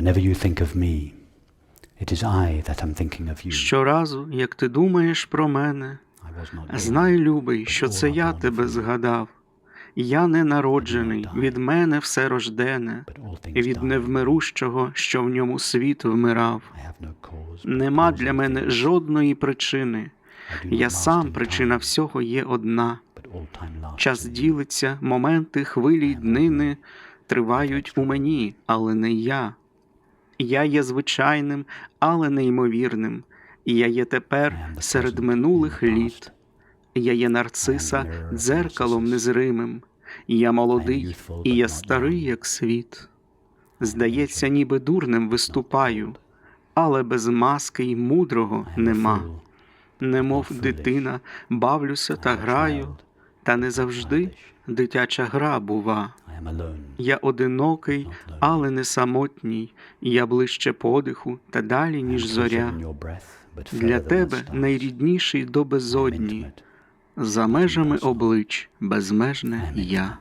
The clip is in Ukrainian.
Whenever you think of me, it is I that am thinking of you. Щоразу, як ти думаєш про мене, знай, любий, що це я тебе згадав. Я не народжений, від мене все рождене, і від невмирущого, що в ньому світ вмирав. Нема для мене жодної причини. Я сам причина всього є одна. Час ділиться, моменти, хвилі й днини тривають у мені, але не я. Я є звичайним, але неймовірним. Я є тепер серед минулих літ. Я є нарциса, дзеркалом незримим. Я молодий, і я старий, як світ. Здається, ніби дурним виступаю, але без маски й мудрого нема. Немов дитина, бавлюся та граю, та не завжди дитяча гра бува. Я одинокий, але не самотній, я ближче подиху та далі, ніж зоря. Для тебе найрідніший до безодні, за межами облич безмежне я.